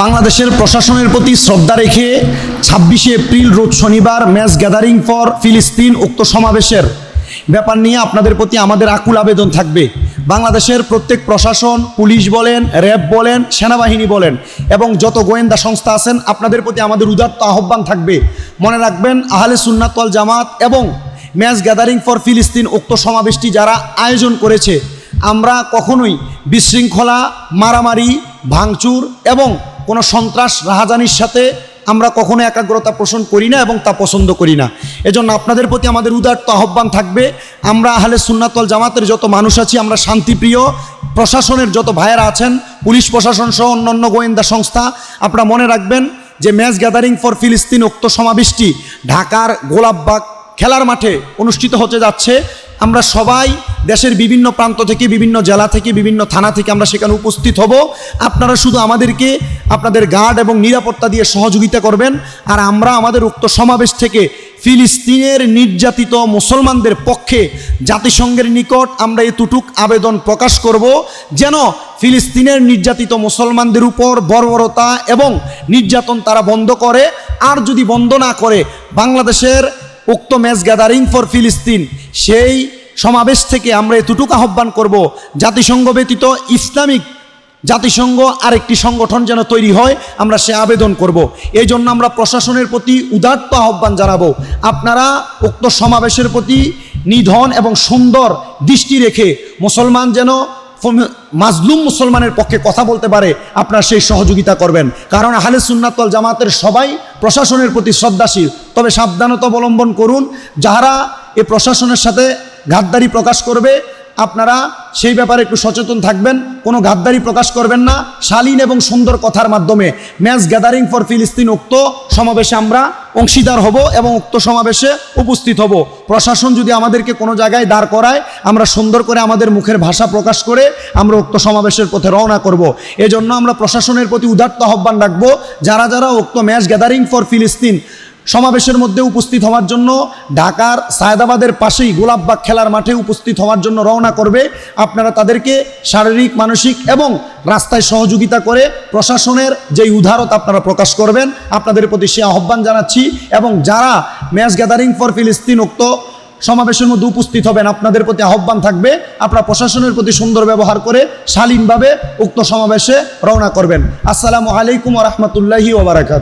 বাংলাদেশের প্রশাসনের প্রতি শ্রদ্ধা রেখে ছাব্বিশে এপ্রিল রোজ শনিবার ম্যাচ গ্যাদারিং ফর ফিলিস্তিন উক্ত সমাবেশের ব্যাপার নিয়ে আপনাদের প্রতি আমাদের আকুল আবেদন থাকবে। বাংলাদেশের প্রত্যেক প্রশাসন, পুলিশ বলেন, র্যাব বলেন, সেনাবাহিনী বলেন এবং যত গোয়েন্দা সংস্থা আছেন, আপনাদের প্রতি আমাদের উদাত্ত আহ্বান থাকবে। মনে রাখবেন, আহলে সুন্নাতল জামাত এবং ম্যাচ গ্যাদারিং ফর ফিলিস্তিন উক্ত সমাবেশটি যারা আয়োজন করেছে, আমরা কখনোই বিশৃঙ্খলা, মারামারি, ভাঙচুর এবং কোনো সন্ত্রাস রাহাজানির সাথে আমরা কখনো একাগ্রতা পোষণ করি না এবং তা পছন্দ করি না। এজন্য আপনাদের প্রতি আমাদের উদার্ত আহ্বান থাকবে, আমরা আহলে সুন্নাতল জামাতের যত মানুষ আছি, আমরা শান্তিপ্রিয়, প্রশাসনের যত ভাইয়েরা আছেন, পুলিশ প্রশাসন সহ অন্যান্য গোয়েন্দা সংস্থা, আপনারা মনে রাখবেন যে ম্যাচ গ্যাদারিং ফর ফিলিস্তিন উক্ত সমাবেশটি ঢাকার গোলাপবাগ খেলার মাঠে অনুষ্ঠিত হতে যাচ্ছে। আমরা সবাই দেশের বিভিন্ন প্রান্ত থেকে, বিভিন্ন জেলা থেকে, বিভিন্ন থানা থেকে আমরা সেখানে উপস্থিত হব। আপনারা শুধু আমাদেরকে আপনাদের গার্ড এবং নিরাপত্তা দিয়ে সহযোগিতা করবেন। আর আমরা আমাদের উক্ত সমাবেশ থেকে ফিলিস্তিনের নির্যাতিত মুসলমানদের পক্ষে জাতিসংঘের নিকট আমরা এতটুক আবেদন প্রকাশ করব যেন ফিলিস্তিনের নির্যাতিত মুসলমানদের উপর বর্বরতা এবং নির্যাতন তারা বন্ধ করে। আর যদি বন্ধ না করে, বাংলাদেশের উক্ত ম্যাচ গ্যাদারিং ফর ফিলিস্তিন, সেই সমাবেশ থেকে আমরা এতটুকু আহ্বান করব, জাতিসংঘ ব্যতীত ইসলামিক জাতিসংঘ আরেকটি সংগঠন যেন তৈরি হয়, আমরা সে আবেদন করব। এই জন্য আমরা প্রশাসনের প্রতি উদাত্ত আহ্বান জানাব। আপনারা উক্ত সমাবেশের প্রতি নিধন এবং সুন্দর দৃষ্টি রেখে মুসলমান যেন মাজলুম মুসলমানের পক্ষে কথা বলতে পারে, আপনারা সেই সহযোগিতা করবেন। কারণ আহলে সুন্নাতল জামাতের সবাই প্রশাসনের প্রতি শ্রদ্ধাশীল। তবে সাবধানতা অবলম্বন করুন যারা এ প্রশাসনের সাথে ঘাতদারি প্রকাশ করবে আপনারা সেই ব্যাপারে একটু সচেতন থাকবেন, কোনো গাদ্দারি প্রকাশ করবেন না। শালীন এবং সুন্দর কথার মাধ্যমে ম্যাচ গ্যাদারিং ফর ফিলিস্তিন উক্ত সমাবেশে আমরা অংশীদার হব এবং উক্ত সমাবেশে উপস্থিত হব। প্রশাসন যদি আমাদেরকে কোনো জায়গায় দাঁড় করায়, আমরা সুন্দর করে আমাদের মুখের ভাষা প্রকাশ করে আমরা উক্ত সমাবেশের পথে রওনা করব। এজন্য আমরা প্রশাসনের প্রতি উদাত্ত আহ্বান রাখব, যারা যারা উক্ত ম্যাচ গ্যাদারিং ফর ফিলিস্তিন সমাবেশের মধ্যে উপস্থিত হওয়ার জন্য ঢাকার সায়দাবাদের পাশেই গোলাপবাগ খেলার মাঠে উপস্থিত হওয়ার জন্য রওনা করবে আপনারা তাদেরকে শারীরিক, মানসিক এবং রাস্তায় সহযোগিতা করে প্রশাসনের যেই উদারতা আপনারা প্রকাশ করবেন, আপনাদের প্রতি সে আহ্বান জানাচ্ছি এবং যারা ম্যাচ গ্যাদারিং ফর ফিলিস্তিন উক্ত সমাবেশের মধ্যে উপস্থিত হবেন, আপনাদের প্রতি আহ্বান থাকবে। আপনারা প্রশাসনের প্রতি সুন্দর ব্যবহার করে শালীনভাবে উক্ত সমাবেশে রওনা করবেন। আসসালামু আলাইকুম রহমতুল্লাহি ওবরাকাত